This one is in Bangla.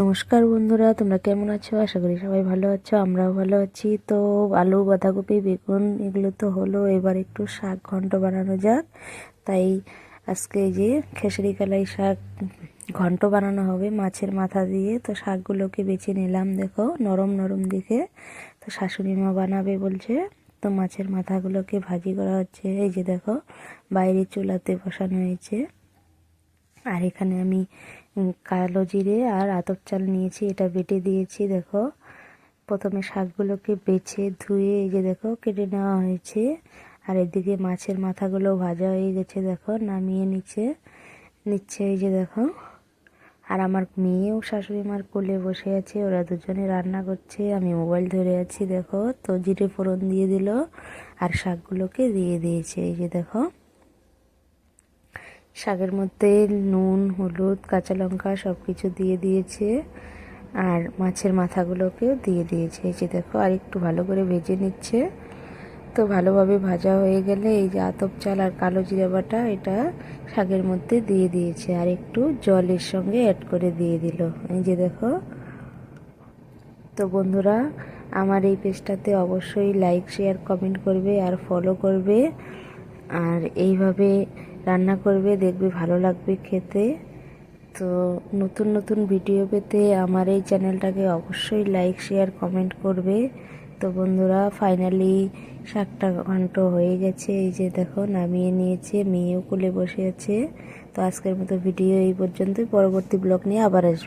নমস্কার বন্ধুরা, তোমরা কেমন আছো? আশা করি সবাই ভালো আছো, আমরাও ভালো আছি। তো আলু, বাঁধাকপি, বেগুন, এগুলো তো হলো, এবার একটু শাক ঘন্ট বানানো যাক। তাই আজকে যে খেসারি কালাই শাক ঘন্ট বানানো হবে মাছের মাথা দিয়ে। তো শাকগুলোকে বেছে নিলাম, দেখো, নরম নরম দিকে তো শাশুড়ি মা বানাবে বলছে, তো মাছের মাথাগুলোকে ভাজি করা হচ্ছে। এই যে দেখো বাইরে চুলাতে বসানো হয়েছে। আর এখানে আমি কালো জিরে আর আতপ চাল নিয়েছি, এটা বেটে দিয়েছি, দেখো। প্রথমে শাকগুলোকে বেছে ধুয়ে, এই যে দেখো, কেটে নেওয়া হয়েছে। আর এদিকে মাছের মাথাগুলো ভাজা হয়ে গেছে, দেখো, নামিয়ে নিচ্ছে নিচ্ছে, এই যে দেখো। আর আমার মেয়েও শাশুড়ি মার কোলে বসে আছে, ওরা দুজনে রান্না করছে, আমি মোবাইল ধরে আছি, দেখো। তো জিরে ফোড়ন দিয়ে দিল, আর শাকগুলোকে দিয়ে দিয়েছে, এই যে দেখো। শাকের মধ্যে নুন, হলুদ, কাঁচা লঙ্কা সব কিছু দিয়ে দিয়েছে। আর মাছের মাথাগুলোকেও দিয়ে দিয়েছে। এই যে দেখো আর একটু ভালো করে ভেজে নিচ্ছে। তো ভালোভাবে ভাজা হয়ে গেলে এই যে আতপ চাল আর কালো জিরা বাটা, এটা শাকের মধ্যে দিয়ে দিয়েছে। আর একটু জলের সঙ্গে অ্যাড করে দিয়ে দিল। এই যে দেখো। তো বন্ধুরা, আমার এই পেজটাতে অবশ্যই লাইক শেয়ার কমেন্ট করবে আর ফলো করবে। আর এইভাবে রান্না করবে, দেখবে ভালো লাগবে খেতে। তো নতুন নতুন ভিডিও পেতে আমার এই চ্যানেলটাকে অবশ্যই লাইক শেয়ার কমেন্ট করবে। তো বন্ধুরা ফাইনালি শাকটা ঘন্ট হয়ে গেছে। এই যে দেখো, নামিয়ে নিয়েছে, মেয়েও কোলে বসে আছে। তো আজকের মতো ভিডিও এই পর্যন্তই। পরবর্তী ব্লগ নিয়ে আবার আসব।